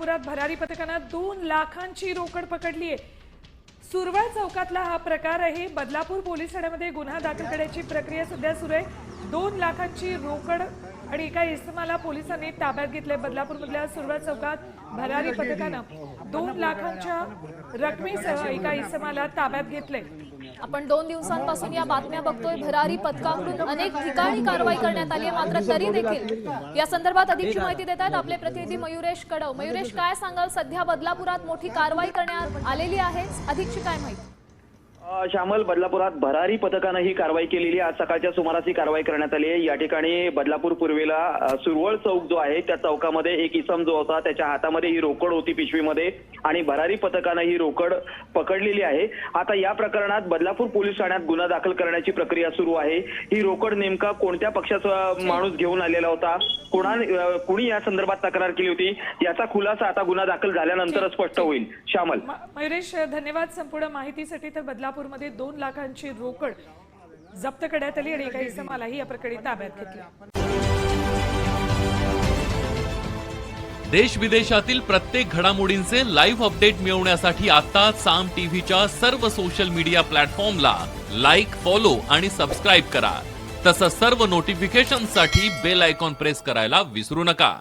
कोल्हापुरात भरारी पथकानं दोन लाखांची रोकड पकडली आहे सुरवाळ चौकातला हा प्रकार आहे बदलापूर पोलीस ठाण्यामध्ये गुन्हा दाखल करण्याची प्रक्रिया सध्या सुरू आहे. दोन लाखांची रोकड आणि एका इसमाला पोलिसांनी ताब्यात घेतलंय बदलापूरमधल्या सुरवाळ चौकात भरारी पथकानं. दोन लाखांच्या रकमेसह एका इसमाला ताब्यात घेतलंय. आपण दोन दिवसांपासून या बातम्या बघतोय. भरारी पथकाकडून अनेक ठिकाणी कारवाई करण्यात आली आहे. मात्र तरी देखील या संदर्भात अधिकची माहिती देत आहेत आपले प्रतिनिधी मयुरेश कडव. मयुरेश काय सांगाल? सध्या बदलापुरात मोठी कारवाई करण्यात आलेली आहे. अधिकची काय माहिती? श्यामल बदलापुरात भरारी पथकानं ही कारवाई केलेली आहे. आज सकाळच्या सुमारास ही कारवाई करण्यात आली आहे. या ठिकाणी बदलापूर पूर्वेला सुरवळ चौक जो आहे त्या चौकामध्ये एक इसम जो होता त्याच्या हातामध्ये ही रोकड होती पिशवीमध्ये आणि भरारी पथकानं ही रोकड पकडलेली आहे. आता या प्रकरणात बदलापूर पोलीस ठाण्यात गुन्हा दाखल करण्याची प्रक्रिया सुरू आहे. ही रोकड नेमका कोणत्या पक्षाचा माणूस घेऊन आलेला होता? कुणा कुणी या संदर्भात तक्रार केली होती? याचा खुलासा आता गुन्हा दाखल झाल्यानंतरच स्पष्ट होईल. श्यामल. मयुरेश धन्यवाद संपूर्ण माहितीसाठी तर सोलापूरमध्ये दोन लाखांची रोकड जप्त करण्यात आली आणि एका इसमालाही या प्रकरणी ताब्यात घेतलं. देश विदेशातील प्रत्येक घडामोडींचे लाईव्ह अपडेट मिळवण्यासाठी आता साम टीव्हीच्या सर्व सोशल मीडिया प्लॅटफॉर्मला लाईक फॉलो आणि सबस्क्राईब करा. तसंच सर्व नोटिफिकेशनसाठी बेल आयकॉन प्रेस करायला विसरू नका.